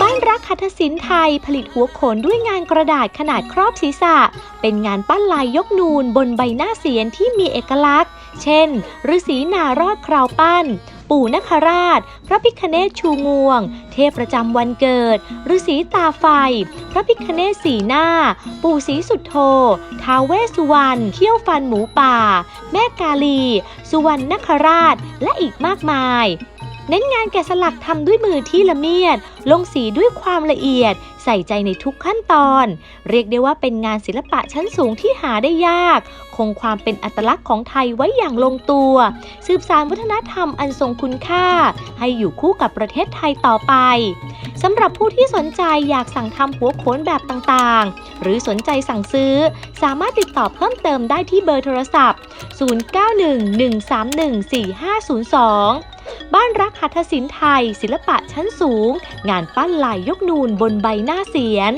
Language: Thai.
บ้านรักหัตถศิลป์ไทยผลิตหัวโขนด้วยงานกระดาษขนาดครอบศีรษะ เป็นงานปั้นลายยกนูนบนใบหน้าเสียนที่มีเอกลักษณ์ เช่นฤาษีนารอดคราวปั้น ปู่นคราช พระพิคเนศชูงวง เทพประจำวันเกิดฤาษีตาไฟ พระพิคเนศสีหน้า ปู่ศรีสุดโทท้าเวสสุวรรณเขี้ยวฟันหมูป่า แม่กาลี สุวรรณนคราชและอีกมากมาย เน้นงานแกะสลักทำด้วยมือที่ละเมียด ลงสีด้วยความละเอียด ใส่ใจในทุกขั้นตอน เรียกได้ว่าเป็นงานศิลปะชั้นสูงที่หาได้ยาก คงความเป็นอัตลักษณ์ของไทยไว้อย่างลงตัว สืบสานวัฒนธรรมอันทรงคุณค่า ให้อยู่คู่กับประเทศไทยต่อไปสำหรับผู้ที่สนใจอยากสั่งทำหัวโขนแบบต่างๆ หรือสนใจสั่งซื้อ สามารถติดต่อเพิ่มเติมได้ที่เบอร์โทรศัพท์ 0911314502 บ้านรักหัตถศิลป์ไทย ศิลปะชั้นสูง งานปั้นลายยกนูนบนใบหน้าเสียน